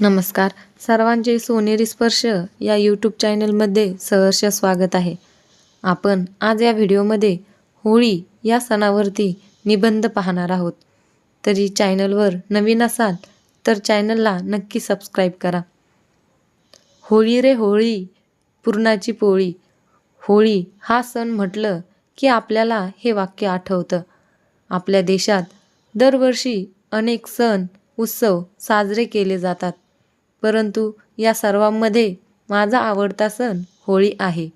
नमस्कार. सर्वांचे सोनेरी स्पर्श या यूट्यूब चॅनलमध्ये सहर्ष स्वागत आहे. आपण आज या व्हिडिओमध्ये होळी या सणावरती निबंध पाहणार आहोत. तरी चॅनलवर नवीन असाल तर चॅनलला नक्की सबस्क्राईब करा. होळी रे होळी पुरणाची पोळी. होळी हा सण म्हटलं की आपल्याला हे वाक्य आठवतं. आपल्या देशात दरवर्षी अनेक सण उत्सव साजरे केले जातात. परंतु या सर्वांमध्ये माझा आवडता सण होळी आहे.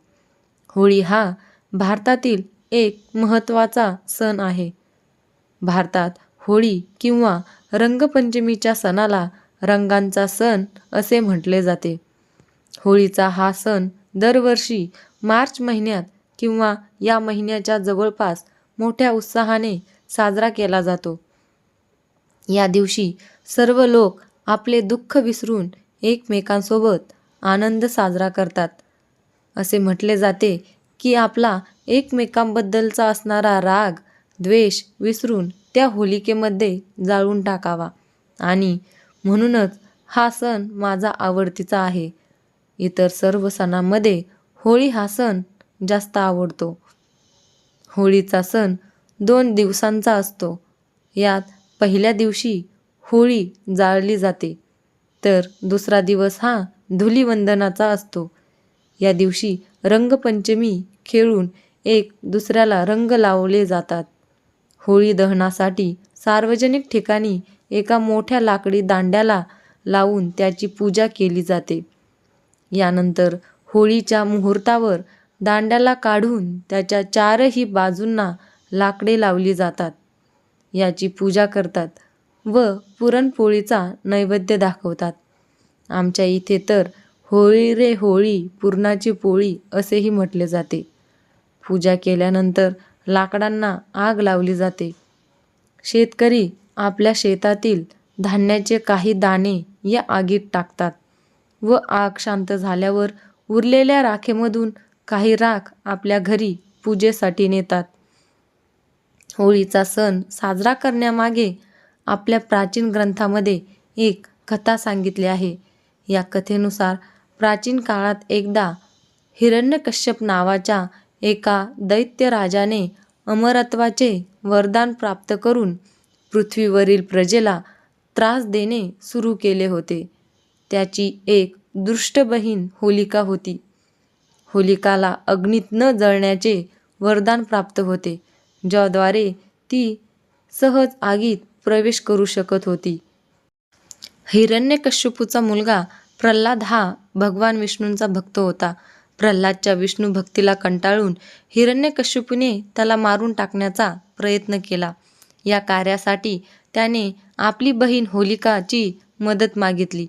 होळी हा भारतातील एक महत्त्वाचा सण आहे. भारतात होळी किंवा रंगपंचमीच्या सणाला रंगांचा सण असे म्हटले जाते. होळीचा हा सण दरवर्षी मार्च महिन्यात किंवा या महिन्याच्या जवळपास मोठ्या उत्साहाने साजरा केला जातो. या दिवशी सर्व लोक आपले दुःख विसरून एकमेकांसोबत आनंद साजरा करतात. असे म्हटले जाते की आपला एकमेकांबद्दलचा असणारा राग द्वेष विसरून त्या होलिकेमध्ये जाळून टाकावा. आणि म्हणूनच हा सण माझा आवडतीचा आहे. इतर सर्व सणांमध्ये होळी हा सण जास्त आवडतो. होळीचा सण दोन दिवसांचा असतो. यात पहिल्या दिवशी होळी जाळली जाते. तर दुसरा दिवस हा धुलीवंदनाचा असतो. या दिवशी रंगपंचमी खेळून एक दुसऱ्याला रंग लावले जातात. होळी दहनासाठी सार्वजनिक ठिकाणी एका मोठ्या लाकडी दांड्याला लावून त्याची पूजा केली जाते. यानंतर होळीच्या मुहूर्तावर दांड्याला काढून त्याच्या चारही बाजूंना लाकडे लावली जातात. याची पूजा करतात व पुरणपोळीचा नैवेद्य दाखवतात. आमच्या इथे तर होळी रे होळी पुरणाची पोळी असेही म्हटले जाते. पूजा केल्यानंतर लाकडांना आग लावली जाते. शेतकरी आपल्या शेतातील धान्याचे काही दाणे या आगीत टाकतात व आग शांत झाल्यावर उरलेल्या राखेमधून काही राख आपल्या घरी पूजेसाठी नेतात. होळीचा सण साजरा करण्यामागे आपल्या प्राचीन ग्रंथामध्ये एक कथा सांगितली आहे. या कथेनुसार प्राचीन काळात एकदा हिरण्यकश्यप नावाच्या एका दैत्य राजाने अमरत्वाचे वरदान प्राप्त करून पृथ्वीवरील प्रजेला त्रास देणे सुरू केले होते. त्याची एक दुष्ट बहीण होलिका होती. होलिकाला अग्नीत न जळण्याचे वरदान प्राप्त होते ज्याद्वारे ती सहज आगीत प्रवेश करू शकत होती. हिरण्यकश्यपूचा मुलगा प्रल्हाद हा भगवान विष्णूंचा भक्त होता. प्रल्हादच्या विष्णू भक्तीला कंटाळून हिरण्यकश्यपूने त्याला मारून टाकण्याचा प्रयत्न केला. या कार्यासाठी त्याने आपली बहीण होलिकाची मदत मागितली.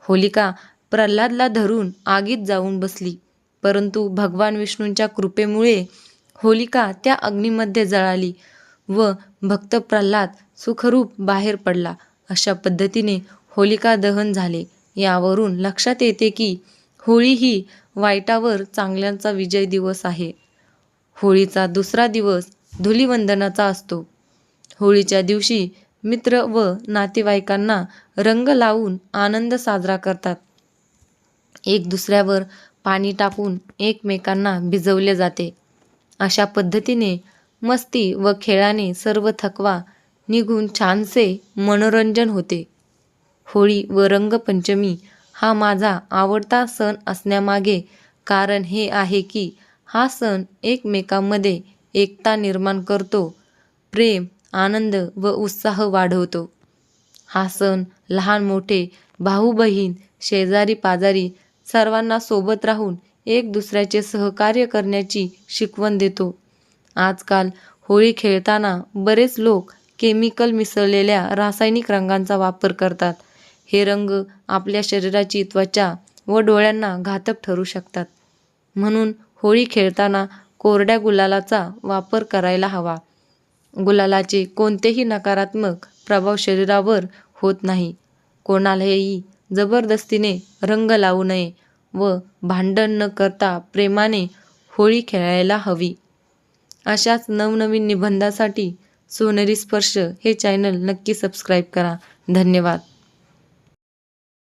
होलिका प्रल्हादला धरून आगीत जाऊन बसली. परंतु भगवान विष्णूंच्या कृपेमुळे होलिका त्या अग्नीमध्ये जळाली. व भक्त प्रल्हाद सुखरूप बाहेर पडला. अशा पद्धतीने होलिका दहन झाले. यावरून लक्षात येते की होळी ही वाईटावर चांगल्यांचा विजय दिवस आहे. होळीचा दुसरा दिवस धुलीवंदनाचा असतो. होळीच्या दिवशी मित्र व नातेवाईकांना रंग लावून आनंद साजरा करतात. एक दुसऱ्यावर पाणी टाकून एकमेकांना भिजवले जाते. अशा पद्धतीने मस्ती व खेळाने सर्व थकवा निघून छानसे मनोरंजन होते. होळी व रंगपंचमी हा माझा आवडता सण असण्यामागे कारण हे आहे की हा सण एकमेकांमध्ये एकता निर्माण करतो प्रेम आनंद व उत्साह वाढवतो. हा सण लहान मोठे भाऊ बहीण शेजारी पाजारी सर्वांना सोबत राहून एक दुसऱ्याचे सहकार्य करण्याची शिकवण देतो. आजकाल होळी खेळताना बरेच लोक केमिकल मिसळलेल्या रासायनिक रंगांचा वापर करतात. हे रंग आपल्या शरीराची त्वचा व डोळ्यांना घातक ठरू शकतात. म्हणून होळी खेळताना कोरड्या गुलालाचा वापर करायला हवा. गुलालाचे कोणतेही नकारात्मक प्रभाव शरीरावर होत नाही. कोणालाही जबरदस्तीने रंग लावू नये व भांडण न करता प्रेमाने होळी खेळायला हवी. अशाच नवनवीन निबंधासाठी सोनेरी स्पर्श हे चॅनल नक्की सबस्क्राईब करा. धन्यवाद.